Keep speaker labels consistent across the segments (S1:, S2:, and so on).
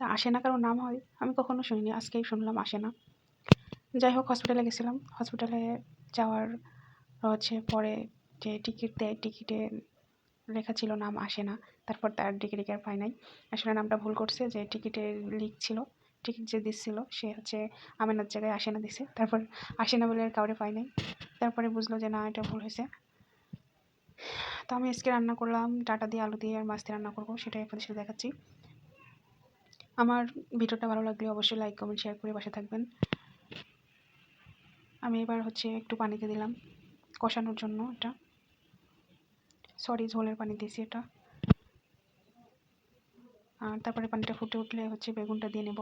S1: তা আসে না কারও নাম হয়, আমি কখনো শুনিনি, আজকেই শুনলাম আসে না। যাই হোক হসপিটালে গেছিলাম হসপিটালে যাওয়ার হচ্ছে পরে যে টিকিট দেয় টিকিটে লেখা ছিল নাম আসে না, তারপর তার ডেকে আর পায় নাই। আসলে নামটা ভুল করছে, যে টিকিটে লিক ছিল টিকিট যে দিচ্ছিল, সে হচ্ছে আমেনার জায়গায় আসে না দিছে, তারপর আসে না বলে আর কাউরে পাই নাই। তারপরে বুঝলো যে না, এটা ভুল হয়েছে। তো আমি আজকে রান্না করলাম, ডাটা দিয়ে, আলু দিয়ে আর মাছ দিয়ে রান্না করব, সেটাই আপনাদের সাথে দেখাচ্ছি। আমার ভিডিওটা ভালো লাগলে অবশ্যই লাইক কমেন্ট শেয়ার করে পাশে থাকবেন। আমি এবার হচ্ছে একটু পানিতে দিলাম, কষানোর জন্য এটা। সরি ঝোলের পানি দিয়েছি এটা। আর তারপরে পানিটা ফুটে উঠলে হচ্ছে বেগুনটা দিয়ে নেব।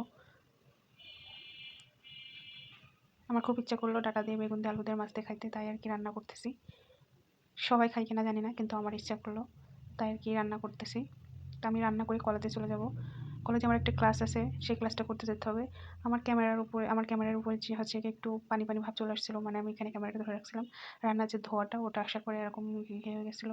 S1: আমার খুব ইচ্ছা করল ডাটা দিয়ে বেগুন দিয়ে আলু দিয়ে মাছ দিয়ে খাইতে, তাই আর কি রান্না করতেছি। সবাই খাই কিনা জানি না, কিন্তু আমার ইচ্ছা করল, তাই আর কি রান্না করতেছি। তো আমি রান্না করে কলেজে চলে যাব। কলেজে আমার একটা ক্লাস আছে, সেই ক্লাসটা করতে যেতে হবে। আমার ক্যামেরার উপরে, আমার ক্যামেরার উপরে যে হচ্ছে একটু পানি পানি ভাব চলে আসছিল মানে আমি এখানে ক্যামেরাটা ধরে রাখছিলাম। রান্নার যে ধোয়াটা, ওটা আসার পরে এরকম ইয়ে হয়ে গেছিল।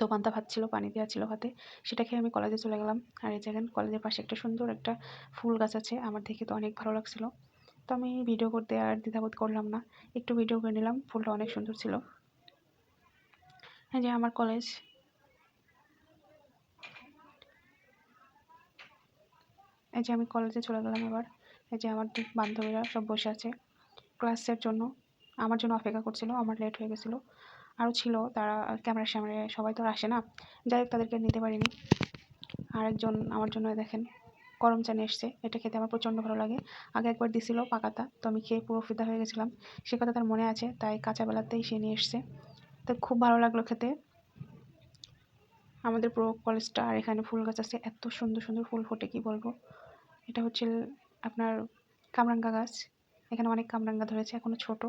S1: তো পান্তা ভাত ছিল, পানি দেওয়া ছিল হাতে। সেটা খেয়ে আমি কলেজে চলে গেলাম। আর এই জায়গায় কলেজের পাশে একটা সুন্দর একটা ফুল গাছ আছে, আমার দেখে তো অনেক ভালো লাগছিল। তো আমি ভিডিও করতে আর দ্বিধাবোধ করলাম না। একটু ভিডিও করে নিলাম, ফুলটা অনেক সুন্দর ছিল। হ্যাঁ যে আমার কলেজ এই যে আমি কলেজে চলে গেলাম এবার। এই যে আমার বান্ধবীরা সব বসে আছে ক্লাসের জন্য। আমার জন্য অপেক্ষা করছিল, আমার লেট হয়ে গেছিল। আরও ছিল তারা ক্যামেরার সামনে সবাই তো আসে না। যাই হোক, তাদেরকে নিতে পারিনি। আরেকজন আমার জন্য দেখেন গরম চা নিয়ে এসছে। এটা খেতে আমার প্রচণ্ড ভালো লাগে। আগে একবার দিছিল পাকাতা তো আমি খেয়ে পুরো ফিদা হয়ে গেছিলাম। সে কথা তার মনে আছে, তাই কাঁচা বেলাতেই সে নিয়ে এসছে। তো খুব ভালো লাগল খেতে। আমাদের পুরো কলেজটা আর এখানে ফুল গাছ আছে, এত সুন্দর সুন্দর ফুল ফোটে, কি বলব? এটা হচ্ছে আপনার কামরাঙ্গা গাছ। এখানে অনেক কামরাঙ্গা ধরেছে এখনও ছোট।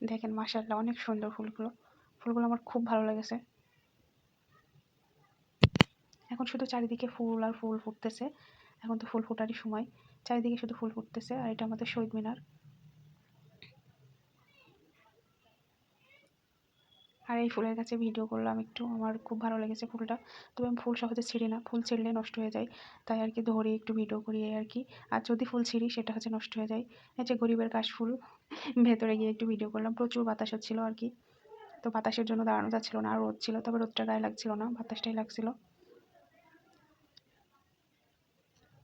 S1: দেখেন মাসাল্লাহ অনেক সুন্দর ফুলগুলো। ফুলগুলো আমার খুব ভালো লেগেছে। এখন শুধু চারিদিকে ফুল আর ফুল ফুটতেছে। এখন তো ফুল ফোটারই সময়। চারিদিকে শুধু ফুল ফুটতেছে, আর এটা আমাদের শহীদ মিনার। আর এই ফুলের কাছে ভিডিও করলাম একটু। আমার খুব ভালো লেগেছে ফুলটা। তবে আমি ফুল সহজে ছিঁড়ি না। ফুল ছিঁড়লে নষ্ট হয়ে যায়। তাই আর কি ধরে একটু ভিডিও করি আর কি। আর যদি ফুল ছিঁড়ি, সেটা হচ্ছে নষ্ট হয়ে যায়। এই যে গরিবের কাশ ফুল, ভেতরে গিয়ে একটু ভিডিও করলাম। প্রচুর বাতাস হচ্ছিল আর কি। তো বাতাসের জন্য দাঁড়ানো যাচ্ছিল না, আর রোদ ছিল। তবে রোদটা গায়ে লাগছিল না, বাতাসটাই লাগছিল।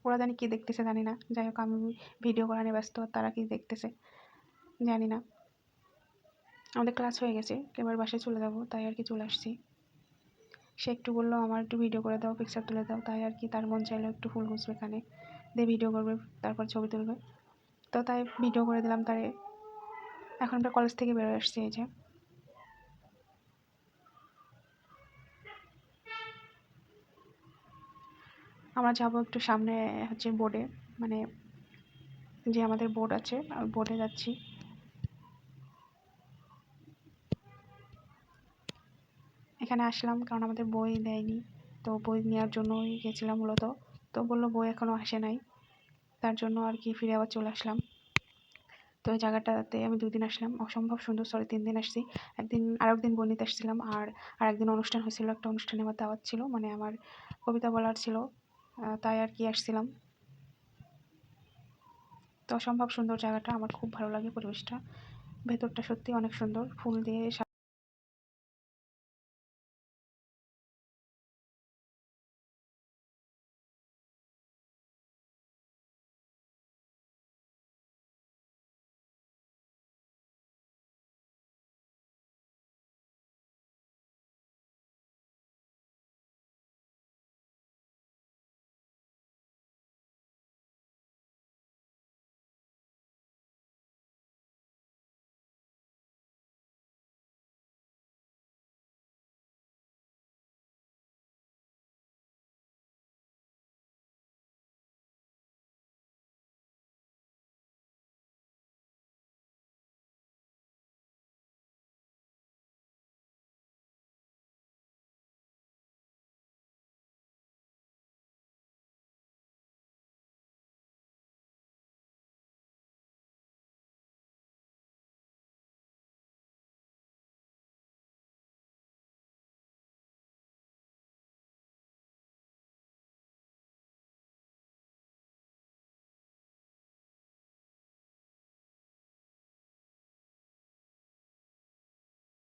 S1: ওরা জানি কী দেখতেছে জানি না। যাই হোক, আমি ভিডিও করা নিয়ে ব্যস্ত। তারা কি দেখতেছে জানি না। আমাদের ক্লাস হয়ে গেছে, এবার বাসায় চলে যাব, তাই আর কি চলে আসছি। সে একটু বলল, আমার একটু ভিডিও করে দাও পিকচার তুলে দাও। তাই আর কি তার মন চাইলো একটু ফুল গুছবে এখানে। দিয়ে ভিডিও করবে, তারপর ছবি তুলবে। তো তাই ভিডিও করে দিলাম তারে। এখন আমরা কলেজ থেকে বেরোয় আসছি এই যে। আমরা যাব একটু সামনে, হচ্ছে বোর্ডে মানে যে আমাদের বোর্ড আছে বোর্ডে যাচ্ছি। এখানে আসলাম, কারণ আমাদের বই দেয়নি। তো বই নেওয়ার জন্যই গেছিলাম মূলত। তো বলল বই এখনও আসে নাই। তার জন্য আর কি ফিরে আবার চলে আসলাম। তো ওই জায়গাটাতে আমি দুদিন আসলাম। অসম্ভব সুন্দর সরি তিন দিন আসছি। একদিন আর একদিন বর্ণিতে আসছিলাম। আর আর একদিন অনুষ্ঠান হয়েছিল, একটা অনুষ্ঠানে আমার দাওয়াত ছিল মানে আমার কবিতা বলার ছিল। তাই আর কি আসছিলাম। তো অসম্ভব সুন্দর জায়গাটা, আমার খুব ভালো লাগে পরিবেশটা। ভেতরটা সত্যি অনেক সুন্দর। ফুল দিয়ে